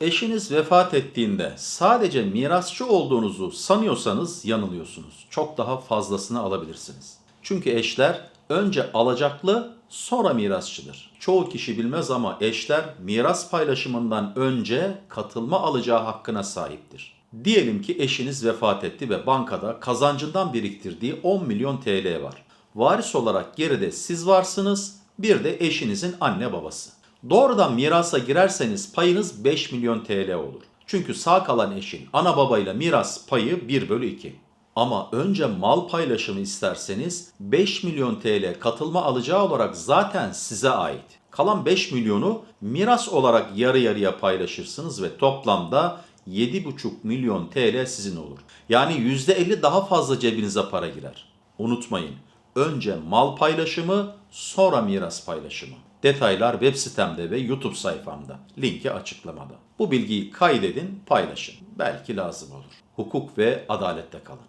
Eşiniz vefat ettiğinde sadece mirasçı olduğunuzu sanıyorsanız yanılıyorsunuz. Çok daha fazlasını alabilirsiniz. Çünkü eşler önce alacaklı sonra mirasçıdır. Çoğu kişi bilmez ama eşler miras paylaşımından önce katılma alacağı hakkına sahiptir. Diyelim ki eşiniz vefat etti ve bankada kazancından biriktirdiği 10 milyon TL var. Varis olarak geride siz varsınız, bir de eşinizin anne babası. Doğrudan mirasa girerseniz payınız 5 milyon TL olur. Çünkü sağ kalan eşin ana babayla miras payı 1 bölü 2. Ama önce mal paylaşımı isterseniz 5 milyon TL katılma alacağı olarak zaten size ait. Kalan 5 milyonu miras olarak yarı yarıya paylaşırsınız ve toplamda 7,5 milyon TL sizin olur. Yani %50 daha fazla cebinize para girer. Unutmayın, önce mal paylaşımı, sonra miras paylaşımı. Detaylar web sitemde ve YouTube sayfamda. Linki açıklamada. Bu bilgiyi kaydedin, paylaşın. Belki lazım olur. Hukuk ve adalette kalın.